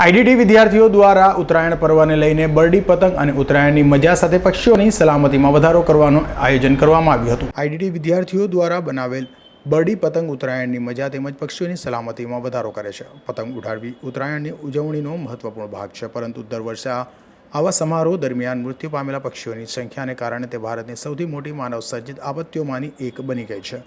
આઈડીટી વિદ્યાર્થીઓ દ્વારા ઉત્તરાયણ પર્વને લઈને બરડી પતંગ અને ઉત્તરાયણની મજા સાથે પક્ષીઓની સલામતીમાં વધારો કરવાનું આયોજન કરવામાં આવ્યું હતું. આઈડીટી વિદ્યાર્થીઓ દ્વારા બનાવેલ બરડી પતંગ ઉત્તરાયણની મજા તેમજ પક્ષીઓની સલામતીમાં વધારો કરે છે. પતંગ ઉડાડવી ઉત્તરાયણની ઉજવણીનો મહત્વપૂર્ણ ભાગ છે, પરંતુ દર વર્ષે આવા સમારોહ દરમિયાન મૃત્યુ પામેલા પક્ષીઓની સંખ્યાને કારણે તે ભારતની સૌથી મોટી માનવ સર્જિત આપત્તિઓમાંની એક બની ગઈ છે.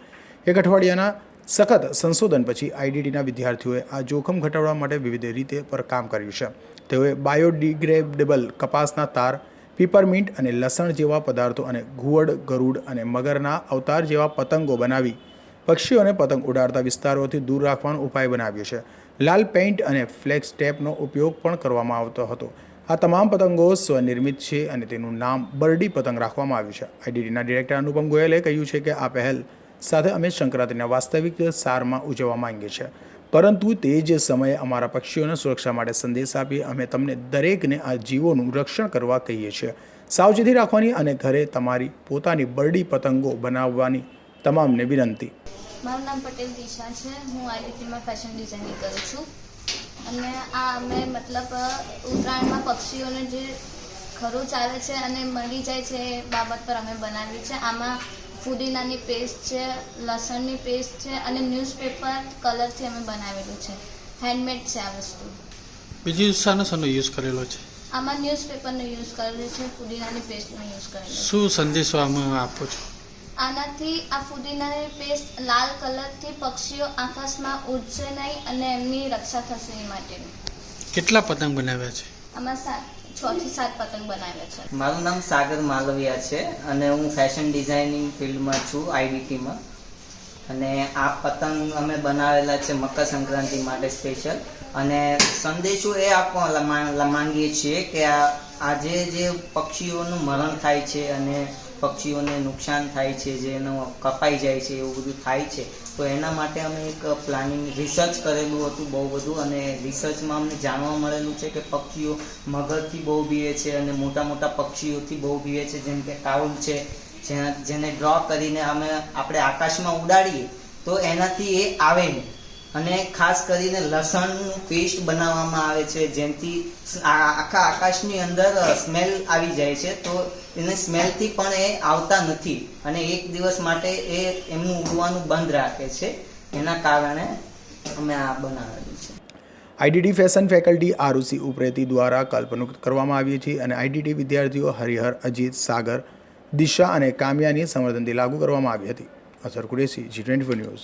એક અઠવાડિયાના સખત સંશોધન પછી આઈડીટીના વિદ્યાર્થીઓએ આ જોખમ ઘટાડવા માટે વિવિધ રીતે પર કામ કર્યું છે. તેઓએ બાયોડિગ્રેડેબલ કપાસના તાર, પીપરમિન્ટ અને લસણ જેવા પદાર્થો અને ઘુવડ, ગરુડ અને મગરના અવતાર જેવા પતંગો બનાવી પક્ષીઓને પતંગ ઉડાડતા વિસ્તારોથી દૂર રાખવાનો ઉપાય બનાવ્યો છે. લાલ પેઇન્ટ અને ફ્લેક્સ ટેપનો ઉપયોગ પણ કરવામાં આવતો હતો. આ તમામ પતંગો સ્વનિર્મિત છે અને તેનું નામ બરડી પતંગ રાખવામાં આવ્યું છે. આઈડીડીના ડિરેક્ટર અનુપમ ગોયલે કહ્યું છે કે આ પહેલ સાથે અમે સંક્રાંતિના વાસ્તવિક સારમાં ઉજવવા માંગીએ છીએ. પરંતુ તે જ સમયે અમારા પક્ષીઓને સુરક્ષા માટે સંદેશ આપી અમે તમને દરેકને આ જીવોનું રક્ષણ કરવા કહીએ છીએ. સાવચેતી રાખવાની અને ઘરે તમારી પોતાની બરડી પતંગો બનાવવાની તમામને વિનંતી. મારું નામ પટેલ દિશા છે. હું આઈઆઈટીમાં ફેશન ડિઝાઇનિંગ કરું છું. અને આ અમે મતલબ ઉત્તરાયણમાં પક્ષીઓને જે ખરોચ આવે છે અને મળી જાય છે એ બાબત પર અમે બનાવ્યું છે આમાં ફુદીનાની પેસ્ટ છે લસણની પેસ્ટ છે અને ન્યૂઝપેપર કલરથી અમે બનાવેલું છે. હેન્ડમેડ છે આ વસ્તુ. બીજું શાનો શાનો યુઝ કરેલો છે? આમાં ન્યૂઝપેપરનો યુઝ કરેલો છે ફુદીનાની પેસ્ટનો યુઝ કરેલો છે. શું સંદેશો આમાં આપો છો? આનાથી આ ફુદીનાની પેસ્ટ લાલ કલરથી પક્ષીઓ આકાશમાં ઉડશે નહીં અને એમની રક્ષા થશે એ માટે કેટલા પતંગ બનાવ્યા છે? આમાં સાત મારું નામ સાગર માલવિયા છે અને હું ફેશન ડિઝાઇનિંગ ફિલ્ડમાં છું આઈડીટીમાં અને આ પતંગ અમે બનાવેલા છે મકર સંક્રાંતિ માટે સ્પેશિયલ અને સંદેશો એ આપવા માંગીએ છીએ કે આ આજે જે પક્ષીઓનું મરણ થાય છે અને પક્ષીઓને નુકસાન થાય છે જેનો કપાઈ જાય છે, એવું બધું થાય છે. તો એના માટે અમે એક પ્લાનિંગ રિસર્ચ કરેલું હતું બહુ બધું અને રિસર્ચમાં અમને જાણવા મળેલું છે કે પક્ષીઓ મગરથી બહુ બીવે છે અને મોટા મોટા પક્ષીઓથી બહુ બીવે છે. જેમ કે કાઉલ છે જેને ડ્રો કરીને અમે આપણે આકાશમાં ઉડાડીએ, તો એનાથી એ આવે નહીં. અને ખાસ કરીને લસણનું પેસ્ટ બનાવવામાં આવે છે જેમથી આખા આકાશની અંદર સ્મેલ આવી જાય છે. તો એને સ્મેલથી પણ એ આવતા નથી અને એક દિવસ માટે એ એમનું ઉડવાનું બંધ રાખે છે. એના કારણે અમે આ બનાવેલું છે. આઈડીટી ફેશન ફેકલ્ટી આરુસી ઉપરેતી દ્વારા કલ્પના કરવામાં આવી છે અને આઈડીટી વિદ્યાર્થીઓ હરિહર, અજીત, સાગર, દિશા અને કામ્યાની સંવર્ધનથી લાગુ કરવામાં આવી હતી. અસર કુરેશી, જી ટ્વેન્ટી ન્યૂઝ.